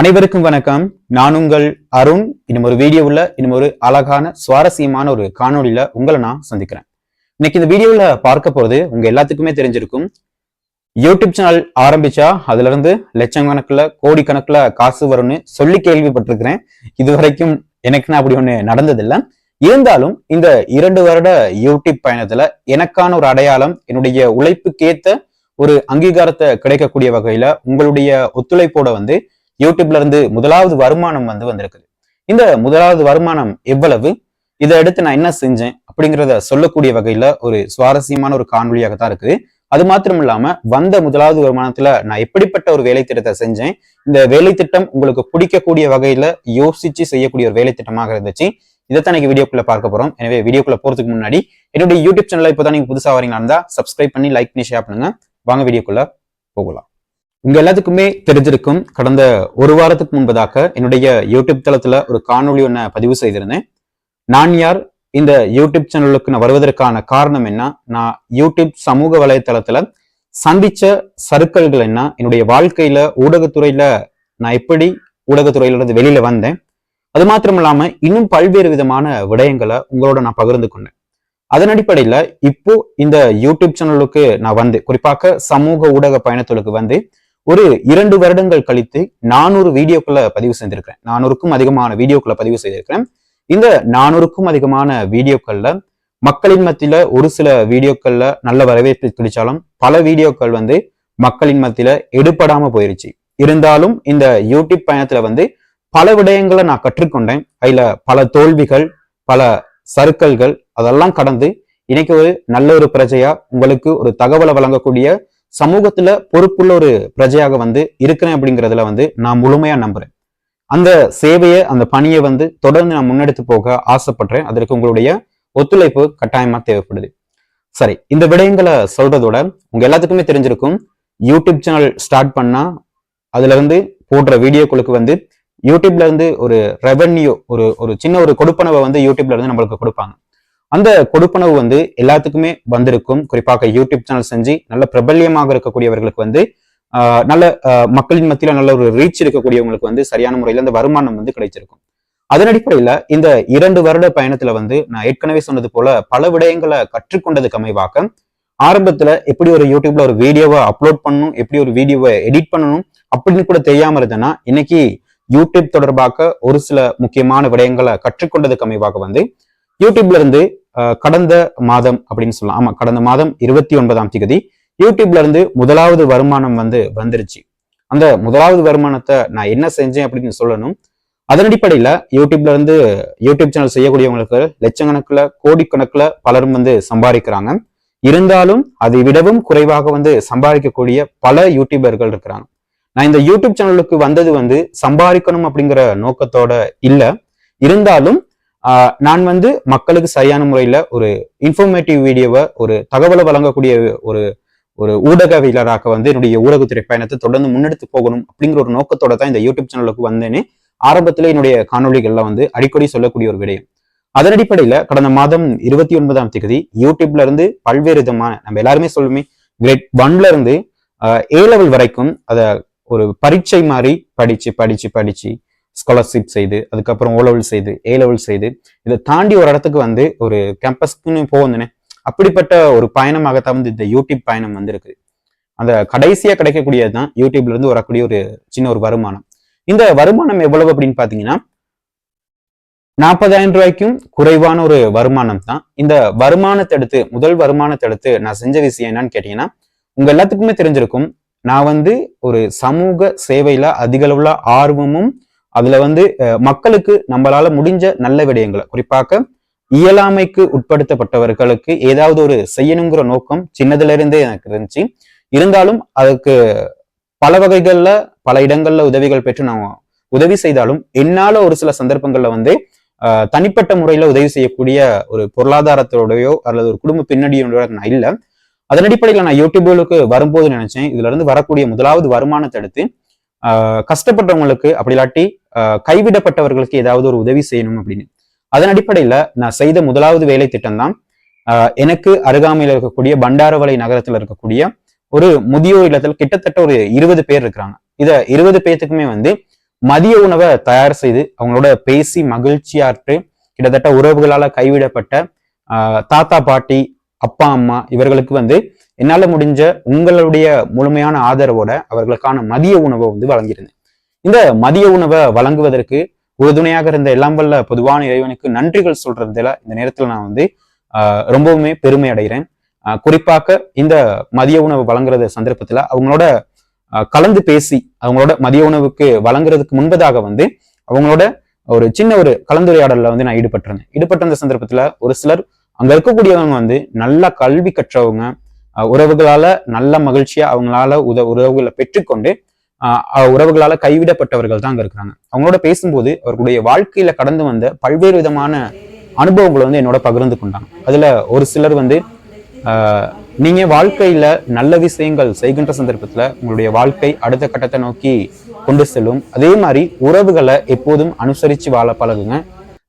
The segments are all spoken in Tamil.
அனைவருக்கும் வணக்கம். நான் உங்கள் அருண். இன்னும் ஒரு வீடியோவில் இன்னும் ஒரு அழகான சுவாரஸ்யமான ஒரு காணொளியில உங்களை நான் சந்திக்கிறேன். இன்னைக்கு இந்த வீடியோவில் பார்க்க போறது உங்க எல்லாத்துக்குமே தெரிஞ்சிருக்கும். யூடியூப் சேனல் ஆரம்பிச்சா அதுல இருந்து கோடி கோடிக்கணக்கில் காசு வரும்னு சொல்லி கேள்விப்பட்டிருக்கிறேன். இது வரைக்கும் எனக்குன்னு அப்படி ஒன்று நடந்ததில்லை. இருந்தாலும் இந்த இரண்டு வருட யூடியூப் பயணத்துல எனக்கான ஒரு அடையாளம் என்னுடைய உழைப்புக்கேத்த ஒரு அங்கீகாரத்தை கிடைக்கக்கூடிய வகையில உங்களுடைய ஒத்துழைப்போட வந்து யூடியூப்ல இருந்து முதலாவது வருமானம் வந்து வந்திருக்குது. இந்த முதலாவது வருமானம் எவ்வளவு? இதை எடுத்து நான் என்ன செஞ்சேன்? அப்படிங்கிறத சொல்லக்கூடிய வகையில ஒரு சுவாரஸ்யமான ஒரு காணொலியாக தான் இருக்குது. அது மாத்திரம் இல்லாம வந்த முதலாவது வருமானத்துல நான் எப்படிப்பட்ட ஒரு வேலை திட்டத்தை செஞ்சேன்? இந்த வேலை திட்டம் உங்களுக்கு பிடிக்கக்கூடிய வகையில யோசிச்சு செய்யக்கூடிய ஒரு வேலை திட்டமாக இருந்துச்சு. இதைத்தான் இன்னைக்கு வீடியோக்குள்ள பார்க்க போறோம். எனவே வீடியோக்குள்ள போறதுக்கு முன்னாடி என்னுடைய யூடியூப் சேனல்ல இப்போதான் நீங்க புதுசா வரீங்களா இருந்தா சப்ஸ்கிரைப் பண்ணி லைக் பண்ணி ஷேர் பண்ணுங்க. வாங்க வீடியோக்குள்ள போகலாம். உங்க எல்லாத்துக்குமே தெரிஞ்சிருக்கும் கடந்த ஒரு வாரத்துக்கு முன்பதாக என்னுடைய யூடியூப் தளத்துல ஒரு காணொளி ஒன்ன பதிவு செய்திருந்தேன். நான் யார்? இந்த யூடியூப் சேனலுக்கு நான் வருவதற்கான காரணம் என்ன? நான் யூடியூப் சமூக வலைத்தளத்துல சந்திச்ச சருக்கல்கள் என்ன? என்னுடைய வாழ்க்கையில ஊடகத்துறையில நான் எப்படி ஊடகத்துறையில இருந்து வெளியில வந்தேன்? அது மாத்திரம் இல்லாம இன்னும் பல்வேறு விதமான விடயங்களை உங்களோட நான் பகிர்ந்து கொண்டேன். அதன் அடிப்படையில இப்போ இந்த யூடியூப் சேனலுக்கு நான் வந்து குறிப்பாக சமூக ஊடக பயணத்துக்கு வந்து ஒரு இரண்டு வருடங்கள் கழித்து நானூறு வீடியோக்களை பதிவு செஞ்சிருக்கிறேன் நானூறுக்கும் அதிகமான வீடியோக்களை பதிவு செய்திருக்கிறேன். இந்த நானூறுக்கும் அதிகமான வீடியோக்கள்ல மக்களின் மத்தியில ஒரு சில வீடியோக்கள்ல நல்ல வரவேற்பு கிடைச்சாலும் பல வீடியோக்கள் வந்து மக்களின் மத்தியில எடுபடாம போயிருச்சு. இருந்தாலும் இந்த யூடியூப் பயணத்துல வந்து பல விடயங்களை நான் கற்றுக்கொண்டேன். அதுல பல தோல்விகள் பல சறுக்கல்கள் அதெல்லாம் கடந்து இன்னைக்கு ஒரு நல்ல ஒரு பிரஜையா உங்களுக்கு ஒரு தகவலை வழங்கக்கூடிய சமூகத்துல பொறுப்புள்ள ஒரு பிரஜையாக வந்து இருக்கிறேன் அப்படிங்கிறதுல வந்து நான் முழுமையா நம்புறேன். அந்த சேவையை அந்த பணியை வந்து தொடர்ந்து நான் முன்னெடுத்து போக ஆசைப்படுறேன். அதற்கு உங்களுடைய ஒத்துழைப்பு கட்டாயமா தேவைப்படுது. சரி இந்த விடயங்களை சொல்றதோட உங்க எல்லாத்துக்குமே தெரிஞ்சிருக்கும். யூடியூப் சேனல் ஸ்டார்ட் பண்ணா அதுல இருந்து போடுற வீடியோக்களுக்கு வந்து யூடியூப்ல இருந்து ஒரு ரெவென்யூ ஒரு ஒரு சின்ன ஒரு கொடுப்பனவை வந்து யூடியூப்ல இருந்து நம்மளுக்கு கொடுப்பாங்க. அந்த கொடுப்பனவு வந்து எல்லாத்துக்குமே வந்திருக்கும். குறிப்பாக யூடியூப் சேனல் செஞ்சு நல்ல பிரபல்யமாக இருக்கக்கூடியவர்களுக்கு வந்து ஆஹ் நல்ல ஆஹ் மக்களின் மத்தியில நல்ல ஒரு ரீச் இருக்கக்கூடியவங்களுக்கு வந்து சரியான முறையில அந்த வருமானம் வந்து கிடைச்சிருக்கும். அதன் அடிப்படையில இந்த இரண்டு வருட பயணத்துல வந்து நான் ஏற்கனவே சொன்னது போல பல விடயங்களை கற்றுக்கொண்டதுக்கு அமைவாக ஆரம்பத்துல எப்படி ஒரு யூடியூப்ல ஒரு வீடியோவை அப்லோட் பண்ணணும் எப்படி ஒரு வீடியோவை எடிட் பண்ணணும் அப்படின்னு கூட தெரியாம இருந்தேன்னா இன்னைக்கு யூடியூப் தொடர்பாக ஒரு சில முக்கியமான விடயங்களை கற்றுக்கொண்டதுக்கு அமைவாக வந்து யூடியூப்ல இருந்து கடந்த மாதம் அப்படின்னு சொல்லலாம். ஆமா கடந்த மாதம் இருபத்தி ஒன்பதாம் தேதி யூடியூப்ல இருந்து முதலாவது வருமானம் வந்து வந்துருச்சு. அந்த முதலாவது வருமானத்தை நான் என்ன செஞ்சேன் அப்படின்னு சொல்லணும். அதன் அடிப்படையில யூடியூப்ல இருந்து யூடியூப் சேனல் செய்யக்கூடியவங்களுக்கு லட்சக்கணக்கில் கோடிக்கணக்கில் பலரும் வந்து சம்பாதிக்கிறாங்க. இருந்தாலும் அதை விடவும் குறைவாக வந்து சம்பாதிக்கக்கூடிய பல யூடியூபர்கள் இருக்கிறாங்க. நான் இந்த யூடியூப் சேனலுக்கு வந்தது வந்து சம்பாதிக்கணும் அப்படிங்கிற நோக்கத்தோட இல்ல. இருந்தாலும் நான் வந்து மக்களுக்கு சரியான முறையில ஒரு இன்ஃபர்மேட்டிவ் வீடியோவை ஒரு தகவலை வழங்கக்கூடிய ஒரு ஒரு ஊடகவியலராக வந்து என்னுடைய ஊடகத்துறை பயணத்தை தொடர்ந்து முன்னெடுத்து போகணும் அப்படிங்கிற ஒரு நோக்கத்தோட தான் இந்த யூடியூப் சேனலுக்கு வந்தேனே ஆரம்பத்தில் என்னுடைய காணொலிகள்ல வந்து அடிக்கடி சொல்லக்கூடிய ஒரு விடயம். அதன் அடிப்படையில் கடந்த மாதம் இருபத்தி ஒன்பதாம் தேதி யூடியூப்ல இருந்து பல்வேறு விதமான நம்ம எல்லாருமே சொல்லுமே கிரேட் ஒன்ல இருந்து ஏ லெவல் வரைக்கும் அதை ஒரு பரீட்சை மாதிரி படிச்சு படிச்சு படிச்சு ஸ்காலர்ஷிப் செய்து அதுக்கப்புறம் ஓ லெவல் செய்து ஏ லெவல் செய்து இதை தாண்டி ஒரு இடத்துக்கு வந்து ஒரு கேம்பஸ்க்குன்னு போவந்தனே அப்படிப்பட்ட ஒரு பயணமாகத்தான் வந்து இந்த யூடியூப் பயணம் வந்திருக்கு. அந்த கடைசியா கிடைக்கக்கூடியது தான் யூடியூப்ல இருந்து வரக்கூடிய ஒரு சின்ன ஒரு வருமானம். இந்த வருமானம் எவ்வளவு அப்படின்னு பாத்தீங்கன்னா நாற்பதாயிரம் ரூபாய்க்கும் குறைவான ஒரு வருமானம் தான். இந்த வருமானத்தை எடுத்து முதல் வருமானத்தை எடுத்து நான் செஞ்ச விஷயம் என்னன்னு கேட்டீங்கன்னா உங்க எல்லாத்துக்குமே தெரிஞ்சிருக்கும் நான் வந்து ஒரு சமூக சேவையில அதிக அளவுல ஆர்வமும் அதுல வந்து மக்களுக்கு நம்மளால முடிஞ்ச நல்ல விடயங்களை குறிப்பாக இயலாமைக்கு உட்படுத்தப்பட்டவர்களுக்கு ஏதாவது ஒரு செய்யணுங்கிற நோக்கம் சின்னதுல இருந்தே எனக்கு இருந்துச்சு. இருந்தாலும் அதுக்கு பல வகைகள்ல பல இடங்கள்ல உதவிகள் பெற்று நான் உதவி செய்தாலும் என்னால ஒரு சில சந்தர்ப்பங்கள்ல வந்து தனிப்பட்ட முறையில உதவி செய்யக்கூடிய ஒரு பொருளாதாரத்தோடையோ அல்லது ஒரு குடும்ப பின்னணியோட நான் இல்லை. அதன் அடிப்படையில் நான் யூடியூபுக்கு வரும்போது நினைச்சேன். இதுல இருந்து வரக்கூடிய முதலாவது வருமானத்தை எடுத்து கஷ்டப்பட்டவங்களுக்கு அப்படி இல்லாட்டி கைவிடப்பட்டவர்களுக்கு ஏதாவது ஒரு உதவி செய்யணும் அப்படின்னு. அதன் அடிப்படையில நான் செய்த முதலாவது வேலை திட்டம் தான் எனக்கு அருகாமையில் இருக்கக்கூடிய பண்டாரவளை நகரத்துல இருக்கக்கூடிய ஒரு முதியோர் இல்லத்தில் கிட்டத்தட்ட ஒரு இருபது பேர் இருக்கிறாங்க. இத இருபது பேர்த்துக்குமே வந்து மதிய உணவை தயார் செய்து அவங்களோட பேசி மகிழ்ச்சியாற்று கிட்டத்தட்ட உறவுகளால கைவிடப்பட்ட தாத்தா பாட்டி அப்பா அம்மா இவர்களுக்கு வந்து என்னால் முடிஞ்ச உங்களுடைய முழுமையான ஆதரவோட அவர்களுக்கான மதிய உணவை வந்து வழங்கியிருந்தேன். இந்த மதிய உணவை வழங்குவதற்கு உறுதுணையாக இருந்த எல்லாம் வல்ல பொதுவான இறைவனுக்கு நன்றிகள் சொல்றதுல இந்த நேரத்துல நான் வந்து ரொம்பவுமே பெருமை அடைகிறேன். குறிப்பாக இந்த மதிய உணவு வழங்குறது சந்தர்ப்பத்துல அவங்களோட கலந்து பேசி அவங்களோட மதிய உணவுக்கு வழங்குறதுக்கு முன்பதாக வந்து அவங்களோட ஒரு சின்ன ஒரு கலந்துரையாடல்ல வந்து நான் ஈடுபட்டிருந்தேன். ஈடுபட்ட அந்த சந்தர்ப்பத்துல ஒரு சிலர் அங்க இருக்கக்கூடியவங்க வந்து நல்ல கல்வி கற்றவங்க உறவுகளால் உறவுகளால நல்ல மகிழ்ச்சியா அவங்களால உத உறவுகளை பெற்றுக்கொண்டு உறவுகளால கைவிடப்பட்டவர்கள் தான் அங்க இருக்கிறாங்க. அவங்களோட பேசும்போது அவர்களுடைய வாழ்க்கையில கடந்து வந்த பல்வேறு விதமான அனுபவங்களை வந்து என்னோட பகிர்ந்து கொண்டாங்க. அதுல ஒரு சிலர் வந்து நீங்கள் நீங்க வாழ்க்கையில நல்ல விஷயங்கள் செய்கின்ற சந்தர்ப்பத்துல உங்களுடைய வாழ்க்கை அடுத்த கட்டத்தை நோக்கி கொண்டு செல்லும். அதே மாதிரி உறவுகளை எப்போதும் அனுசரிச்சு வாழ பழகுங்க.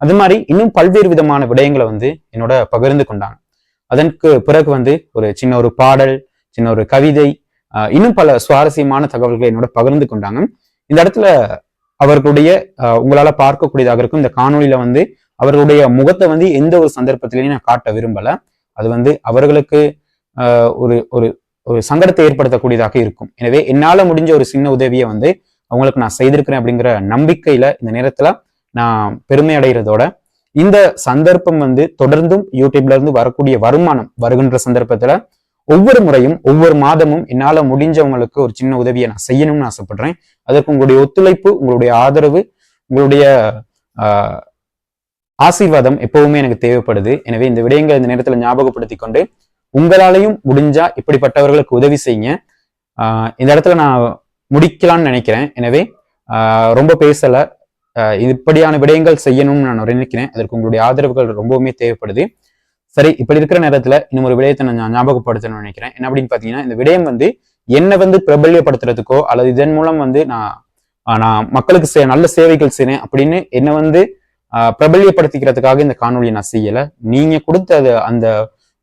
அது மாதிரி இன்னும் பல்வேறு விதமான விடயங்களை வந்து என்னோட பகிர்ந்து கொண்டாங்க. அதற்கு பிறகு வந்து ஒரு சின்ன ஒரு பாடல் சின்ன ஒரு கவிதை இன்னும் பல சுவாரஸ்யமான தகவல்களை என்னோட பகிர்ந்து கொண்டாங்க. இந்த இடத்துல அவர்களுடைய உங்களால பார்க்கக்கூடியதாக இருக்கும். இந்த காணொலியில வந்து அவர்களுடைய முகத்தை வந்து எந்த ஒரு சந்தர்ப்பத்திலையும் நான் காட்ட விரும்பல. அது வந்து அவர்களுக்கு ஆஹ், ஒரு ஒரு ஒரு சங்கடத்தை ஏற்படுத்தக்கூடியதாக இருக்கும். எனவே என்னால முடிஞ்ச ஒரு சின்ன உதவியை வந்து அவங்களுக்கு நான் செய்திருக்கிறேன் அப்படிங்கிற நம்பிக்கையில இந்த நேரத்துல நான் பெருமை அடைகிறதோட இந்த சந்தர்ப்பம் வந்து தொடர்ந்தும் யூடியூப்ல இருந்து வரக்கூடிய வருமானம் வருகின்ற சந்தர்ப்பத்துல ஒவ்வொரு முறையும் ஒவ்வொரு மாதமும் என்னால் முடிஞ்சவங்களுக்கு ஒரு சின்ன உதவியை நான் செய்யணும்னு ஆசைப்படுறேன். அதற்கு உங்களுடைய ஒத்துழைப்பு உங்களுடைய ஆதரவு உங்களுடைய ஆசீர்வாதம் எப்பவுமே எனக்கு தேவைப்படுது. எனவே இந்த விடயங்களை இந்த நேரத்தில் ஞாபகப்படுத்தி கொண்டு உங்களாலையும் முடிஞ்சா இப்படிப்பட்டவர்களுக்கு உதவி செய்யுங்க. இந்த இடத்துல நான் முடிக்கலாம்னு நினைக்கிறேன். எனவே ரொம்ப பேசலை. இப்படியான விடயங்கள் செய்யணும்னு நான் நினைக்கிறேன். அதற்கு உங்களுடைய ஆதரவுகள் ரொம்பவுமே தேவைப்படுது. சரி இப்படி இருக்கிற நேரத்துல இன்னும் ஒரு விடயத்தை நான் ஞாபகப்படுத்தணும்னு நினைக்கிறேன். என்ன அப்படின்னு பாத்தீங்கன்னா இந்த விடயம் வந்து என்னை வந்து பிரபல்யப்படுத்துறதுக்கோ அல்லது இதன் மூலம் வந்து நான் நான் மக்களுக்கு சே- நல்ல சேவைகள் செய்யறேன் அப்படின்னு என்னை வந்து ஆஹ், பிரபல்யப்படுத்திக்கிறதுக்காக இந்த காணொலியை நான் செய்யல. நீங்க கொடுத்த அந்த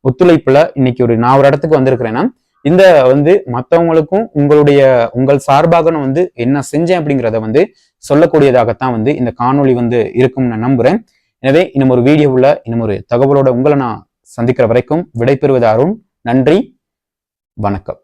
ஒத்துழைப்புல இன்னைக்கு ஒரு நான் ஒரு இடத்துக்கு வந்திருக்கிறேன்னா இந்த வந்து மற்றவங்களுக்கும் உங்களுடைய உங்கள் சார்பாக நான் வந்து என்ன செஞ்சேன் அப்படிங்கிறத வந்து சொல்லக்கூடியதாகத்தான் வந்து இந்த காணொலி வந்து இருக்கும்னு நான் நம்புறேன். எனவே இன்னும் ஒரு வீடியோவுல இன்னும் ஒரு தகவலோட உங்களை நான் சந்திக்கிற வரைக்கும் விடைபெறுவது அருண். நன்றி. வணக்கம்.